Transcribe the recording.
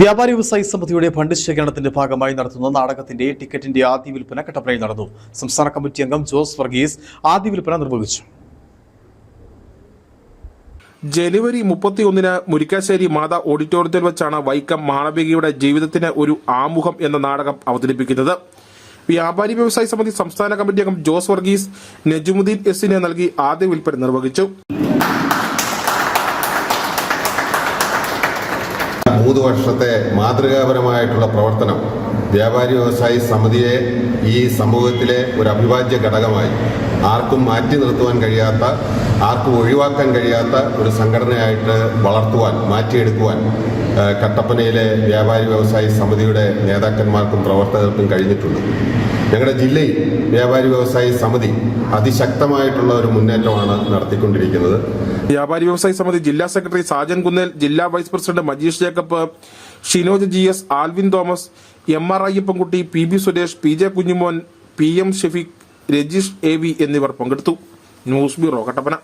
വ്യാപാരി വ്യവസായി സമിതിയുടെ ഫണ്ട് ശേഖരണത്തിന്റെ ഭാഗമായി നടത്തുന്ന നാടകത്തിന്റെ ടിക്കറ്റിന്റെ ആദ്യ വിൽപ്പന കട്ടപ്പനയിൽ നടന്നു. സംസ്ഥാന കമ്മിറ്റി അംഗം ജോസ് വർഗീസ് ആദ്യ വിൽപ്പന നിർവഹിച്ചു. ജനുവരി മുപ്പത്തിയൊന്നിന് മുരിക്കാശ്ശേരി മാതാ ഓഡിറ്റോറിയത്തിൽ വെച്ചാണ് വൈക്കം മാളവികയുടെ ജീവിതത്തിന് ഒരു ആമുഖം എന്ന നാടകം അവതരിപ്പിക്കുന്നത്. വ്യാപാരി വ്യവസായി സമിതി സംസ്ഥാന കമ്മിറ്റി അംഗം ജോസ് വർഗീസ് നജുമുദ്ദീൻ എസിന് നൽകി ആദ്യ വിൽപ്പന നിർവഹിച്ചു. മൂന്ന് വർഷത്തെ മാതൃകാപരമായിട്ടുള്ള പ്രവർത്തനം വ്യാപാരി വ്യവസായി സമിതിയെ ഈ സമൂഹത്തിലെ ഒരു അവിഭാജ്യ ഘടകമായി ആർക്കും മാറ്റി നിർത്തുവാൻ കഴിയാത്ത ആർക്കും ഒഴിവാക്കാൻ കഴിയാത്ത ഒരു സംഘടനയായിട്ട് വളർത്തുവാൻ മാറ്റിയെടുക്കുവാൻ കട്ടപ്പനയിലെ വ്യാപാരി വ്യവസായി സമിതിയുടെ നേതാക്കന്മാർക്കും പ്രവർത്തകർക്കും കഴിഞ്ഞിട്ടുണ്ട്. ഞങ്ങളുടെ ജില്ലയിൽ വ്യാപാരി വ്യവസായി സമിതി അതിശക്തമായിട്ടുള്ള ഒരു മുന്നേറ്റമാണ് നടത്തിക്കൊണ്ടിരിക്കുന്നത്. വ്യാപാരി വ്യവസായി സമിതി ജില്ലാ സെക്രട്ടറി സാജൻ കുന്നേൽ ജില്ലാ vice president Majeesh Jacob Shinoj G S Alvin Thomas M R Ayyappankutty P B Suresh P J Kunjumon P M Shefeeq Rajeesh A V എന്നിവർ പങ്കെടുത്തു. News bureau Kattappana.